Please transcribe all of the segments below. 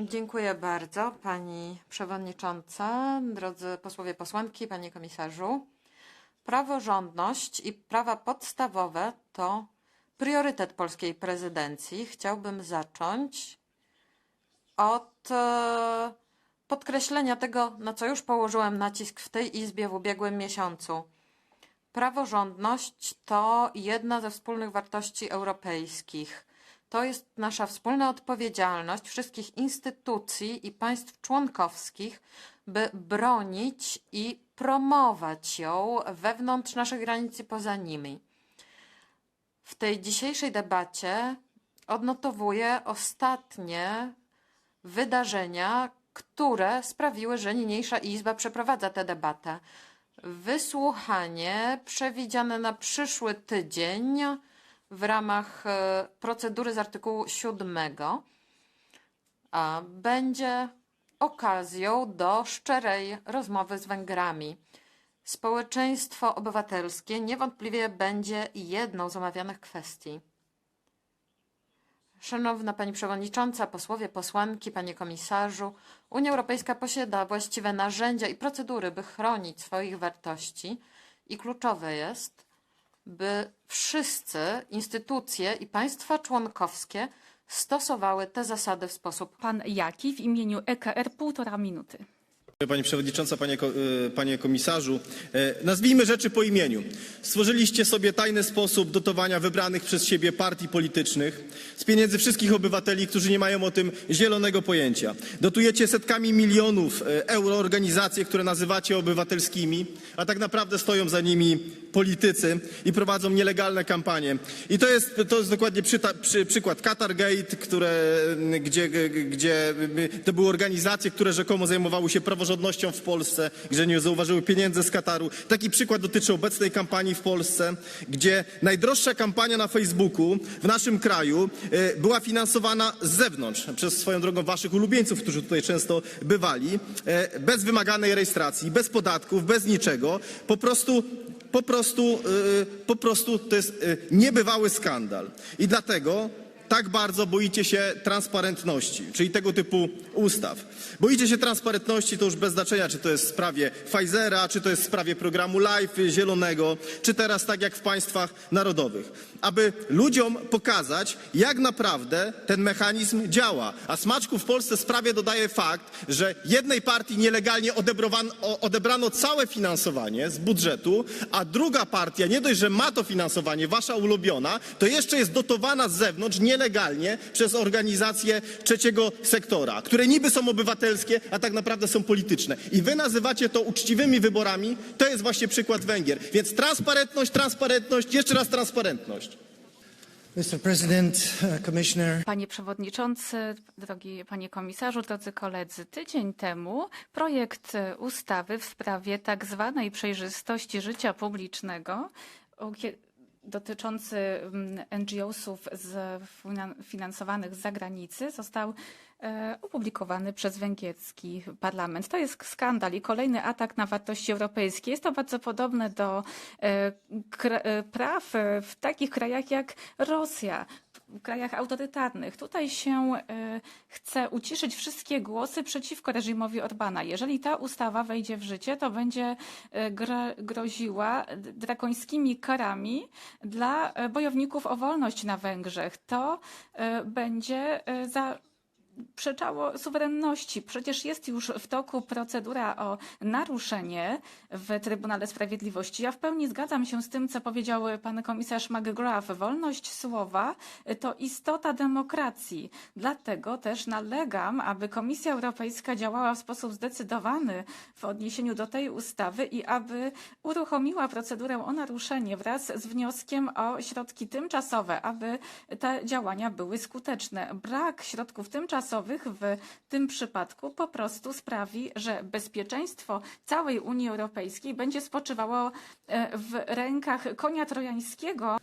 Dziękuję bardzo Pani Przewodnicząca, drodzy posłowie, posłanki, Panie Komisarzu. Praworządność i prawa podstawowe to priorytet polskiej prezydencji. Chciałbym zacząć od e, podkreślenia tego, na co już położyłem nacisk w tej Izbie w ubiegłym miesiącu. Praworządność to jedna ze wspólnych wartości europejskich. To jest nasza wspólna odpowiedzialność wszystkich instytucji i państw członkowskich, by bronić i promować ją wewnątrz naszych granic i poza nimi. W tej dzisiejszej debacie odnotowuję ostatnie wydarzenia, które sprawiły, że niniejsza Izba przeprowadza tę debatę. Wysłuchanie przewidziane na przyszły tydzień w ramach e, procedury z artykułu 7 a, będzie okazją do szczerej rozmowy z Węgrami. Społeczeństwo obywatelskie niewątpliwie będzie jedną z omawianych kwestii. Szanowna Pani Przewodnicząca, posłowie, posłanki, Panie Komisarzu, Unia Europejska posiada właściwe narzędzia i procedury, by chronić swoich wartości i kluczowe jest, by wszyscy instytucje i państwa członkowskie stosowały te zasady w sposób Pan Jaki w imieniu EKR półtora minuty. Pani Przewodnicząca, Panie, e, panie Komisarzu, e, nazwijmy rzeczy po imieniu. Stworzyliście sobie tajny sposób dotowania wybranych przez siebie partii politycznych z pieniędzy wszystkich obywateli, którzy nie mają o tym zielonego pojęcia. Dotujecie setkami milionów e, euro organizacje, które nazywacie obywatelskimi, a tak naprawdę stoją za nimi politycy i prowadzą nielegalne kampanie. I to jest, to jest dokładnie przyta, przy, przykład Qatargate, które, gdzie, gdzie to były organizacje, które rzekomo zajmowały się praworządnością w Polsce, że nie zauważyły pieniędzy z Kataru. Taki przykład dotyczy obecnej kampanii w Polsce, gdzie najdroższa kampania na Facebooku w naszym kraju e, była finansowana z zewnątrz przez swoją drogą waszych ulubieńców, którzy tutaj często bywali, e, bez wymaganej rejestracji, bez podatków, bez niczego. Po prostu po prostu, yy, po prostu to jest yy, niebywały skandal. I dlatego tak bardzo boicie się transparentności, czyli tego typu ustaw. Boicie się transparentności, to już bez znaczenia, czy to jest w sprawie Pfizera, czy to jest w sprawie programu Life Zielonego, czy teraz tak jak w państwach narodowych. Aby ludziom pokazać, jak naprawdę ten mechanizm działa. A smaczku w Polsce sprawie dodaje fakt, że jednej partii nielegalnie odebrano całe finansowanie z budżetu, a druga partia nie dość, że ma to finansowanie, wasza ulubiona, to jeszcze jest dotowana z zewnątrz nielegalnie przez organizacje trzeciego sektora, które niby są obywatelskie, a tak naprawdę są polityczne. I wy nazywacie to uczciwymi wyborami, to jest właśnie przykład Węgier. Więc transparentność, transparentność, jeszcze raz transparentność. Mr. President, uh, Commissioner, Panie Przewodniczący, drogi Panie Komisarzu, drodzy koledzy, tydzień temu projekt e, ustawy w sprawie tak zwanej przejrzystości życia publicznego dotyczący mm, NGO-sów finansowanych z zagranicy został e, opublikowany przez węgierski parlament. To jest skandal i kolejny atak na wartości europejskie. Jest to bardzo podobne do e, e, praw w takich krajach jak Rosja, krajach autorytarnych. Tutaj się e, chce uciszyć wszystkie głosy przeciwko reżimowi Orbana. Jeżeli ta ustawa wejdzie w życie, to będzie gra- groziła drakońskimi karami dla e, bojowników o wolność na Węgrzech. To będzie za przeczało suwerenności. Przecież jest już w toku procedura o naruszenie w Trybunale Sprawiedliwości. Ja w pełni zgadzam się z tym, co powiedział pan komisarz McGrath. Wolność słowa to istota demokracji. Dlatego też nalegam, aby Komisja Europejska działała w sposób zdecydowany w odniesieniu do tej ustawy i aby uruchomiła procedurę o naruszenie wraz z wnioskiem o środki tymczasowe, aby te działania były skuteczne. Brak środków tymczasowych w tym przypadku po prostu sprawi, że bezpieczeństwo całej Unii Europejskiej będzie spoczywało e, w rękach konia trojańskiego.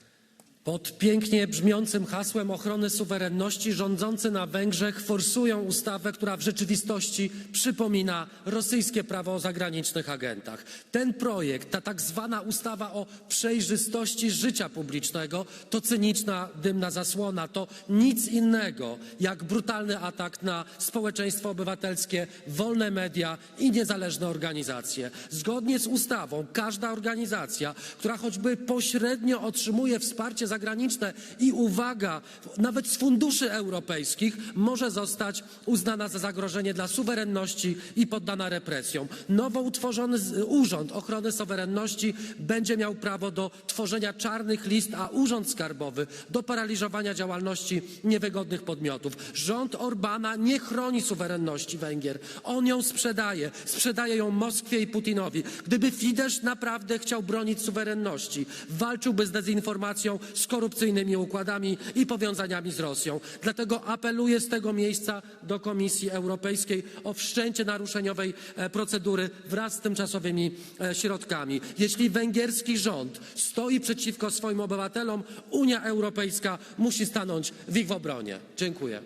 Pod pięknie brzmiącym hasłem ochrony suwerenności rządzący na Węgrzech forsują ustawę, która w rzeczywistości przypomina rosyjskie prawo o zagranicznych agentach. Ten projekt, ta tak zwana ustawa o przejrzystości życia publicznego, to cyniczna dymna zasłona, to nic innego jak brutalny atak na społeczeństwo obywatelskie, wolne media i niezależne organizacje. Zgodnie z ustawą każda organizacja, która choćby pośrednio otrzymuje wsparcie zagraniczne i uwaga, nawet z funduszy europejskich, może zostać uznana za zagrożenie dla suwerenności i poddana represjom. Nowo utworzony Urząd Ochrony Suwerenności będzie miał prawo do tworzenia czarnych list, a Urząd Skarbowy do paraliżowania działalności niewygodnych podmiotów. Rząd Orbana nie chroni suwerenności Węgier. On ją sprzedaje. Sprzedaje ją Moskwie i Putinowi. Gdyby Fidesz naprawdę chciał bronić suwerenności, walczyłby z dezinformacją, z korupcyjnymi układami i powiązaniami z Rosją. Dlatego apeluję z tego miejsca do Komisji Europejskiej o wszczęcie naruszeniowej e, procedury wraz z tymczasowymi e, środkami. Jeśli węgierski rząd stoi przeciwko swoim obywatelom, Unia Europejska musi stanąć w ich obronie. Dziękuję.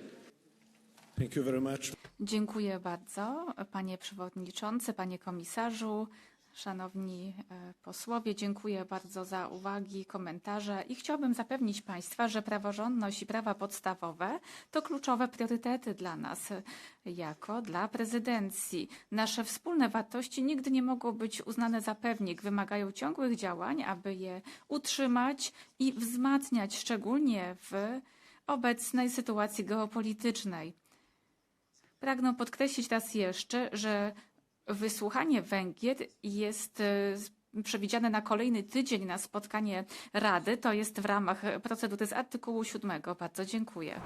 Dziękuję bardzo, panie przewodniczący, panie komisarzu, szanowni e, posłowie. Dziękuję bardzo za uwagi, komentarze i chciałabym zapewnić państwa, że praworządność i prawa podstawowe to kluczowe priorytety dla nas jako dla prezydencji. Nasze wspólne wartości nigdy nie mogą być uznane za pewnik, wymagają ciągłych działań, aby je utrzymać i wzmacniać, szczególnie w obecnej sytuacji geopolitycznej. Pragnę podkreślić raz jeszcze, że wysłuchanie Węgier jest e, przewidziane na kolejny tydzień na spotkanie Rady. To jest w ramach procedury z artykułu 7. Bardzo dziękuję.